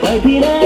Why be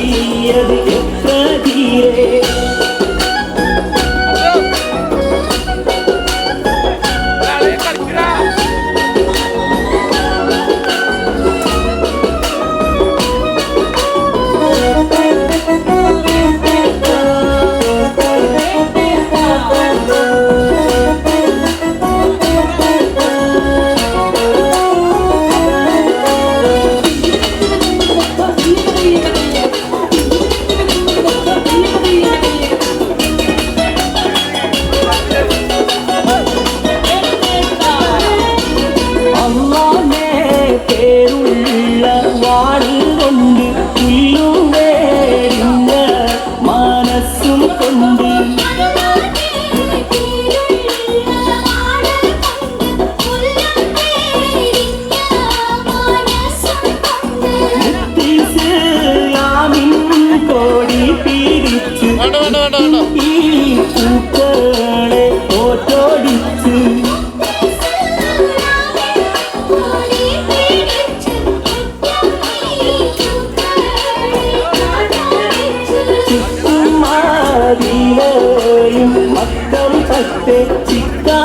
হাতে চিকা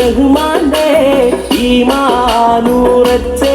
റഹ്മാന്റെ ഈമാനൂറച്ചേ.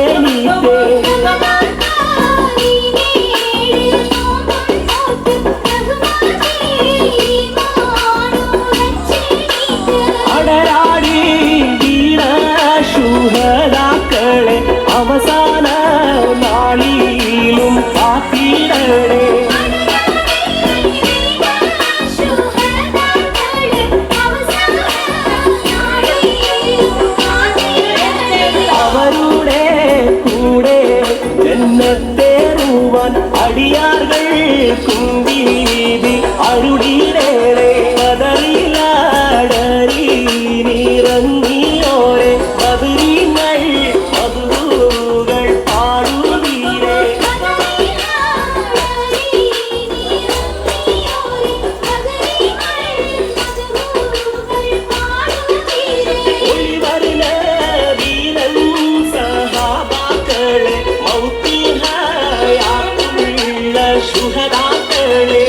Kung சுகதாக்களே